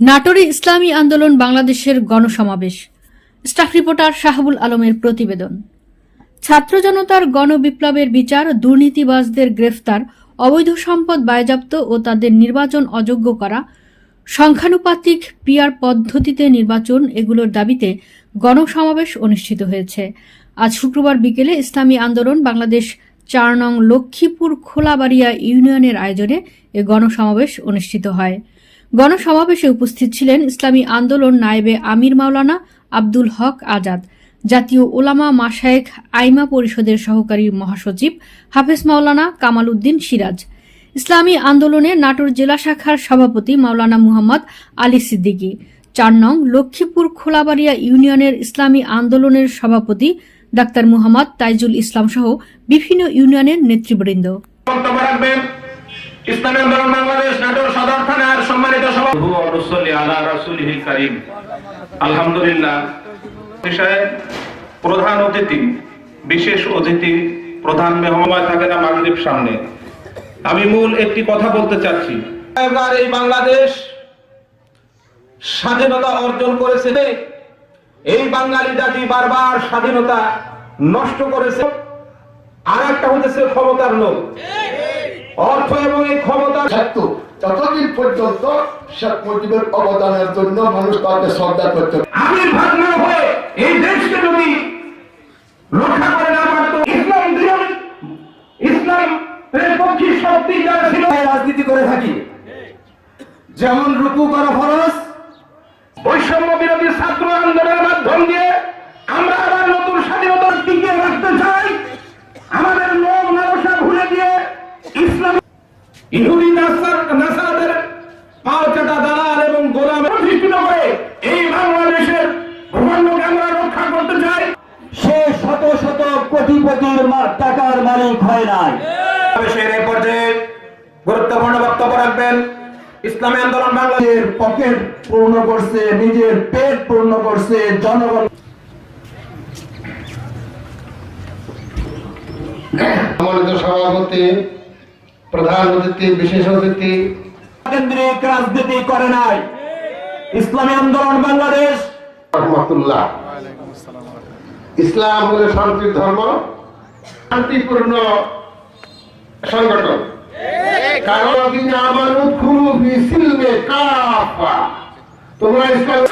নাটোরে ইসলামী আন্দোলন বাংলাদেশের গণসমাবেশ। স্টাফ রিপোর্টার শাহাবুল আলমের প্রতিবেদন। ছাত্র জনতার গণবিপ্লবের বিচার দুর্নীতিবাজদের গ্রেফতার, অবৈধ সম্পদ বায়জাপ্ত ও তাদের নির্বাচন অযোগ্য করা, সংখ্যানুপাতিক পিয়ার পদ্ধতিতে নির্বাচন এগুলোর দাবিতে গণসমাবেশ অনুষ্ঠিত হয়েছে। আজ শুক্রবার বিকেলে ইসলামী আন্দোলন বাংলাদেশ চার নং লক্ষ্মীপুর খোলাবাড়িয়া ইউনিয়নের আয়োজনে এ গণসমাবেশ অনুষ্ঠিত হয়। গণসমাবেশে উপস্থিত ছিলেন ইসলামী আন্দোলন নায়েবে আমির মাওলানা আব্দুল হক আজাদ, জাতীয় ওলামা মাশায়েখ আইমা পরিষদের সহকারী মহাসচিব হাফেজ মাওলানা কামাল উদ্দিন সিরাজ, ইসলামী আন্দোলনে নাটোর জেলা শাখার সভাপতি মাওলানা মুহাম্মদ আলী সিদ্দিকী, চার নং লক্ষ্মীপুর খোলাবাড়িয়া ইউনিয়নের ইসলামী আন্দোলনের সভাপতি ডাক্তার মুহাম্মদ তাইজুল ইসলাম সহ বিভিন্ন ইউনিয়নের নেতৃবৃন্দ। ইসলামী আন্দোলন বাংলাদেশ, নাটোর সদর আমি মূল একটি কথা বলতে চাচ্ছি। এই বাংলাদেশ স্বাধীনতা অর্জন করেছে এই বাঙালি জাতি বারবার স্বাধীনতা নষ্ট করেছে। আর একটা হতেছে ক্ষমতার লোক অর্থ এবং এই ক্ষমতার ততদিন পর্যন্ত শেখ মুজিবের অবদানের জন্য মানুষ তাকে শ্রদ্ধা করতে না হয়ে এই দেশকে যদি রক্ষা করে না পারত ইসলাম ইসলাম পক্ষী শক্তি যারা ছিল রাজনীতি করে থাকি। যেমন রুকু করা ফরজ বৈষম্য বিরোধী ছাত্র আন্দোলনের মাধ্যম দিয়ে আমরা আবার নতুন স্বাধীনতা টিকিয়ে রাখতে চাই আমাদের লোক লালসা ভুলে দিয়ে ইসলাম ইহুদি নাসার নাসারাদের পাও দালাল এবং গোলাম প্রতিষ্ঠিত করে এই বাংলাদেশের ভূখণ্ডকে আমরা রক্ষা করতে চাই সে শত শত কোটিপতির টাকার মালিক হয় নাই। সমাবেশের পর্যায়ে গুরুত্বপূর্ণ বক্তব্য রাখবেন। ইসলামী আন্দোলন বাংলাদেশ নিজের পকেট পূর্ণ করছে নিজের পেট পূর্ণ করছে জনগণ। সম্মানিত সভাপতি প্রধান অতিথি বিশেষ অতিথি। কেন্দ্রিক রাজনীতি করে নাই। ইসলামী আন্দোলন বাংলাদেশ। রহমতুল্লাহ। ইসলাম হলো শান্তির ধর্ম শান্তিপূর্ণ সংগঠন। কারণ কাফা। তোমরা ইসলাম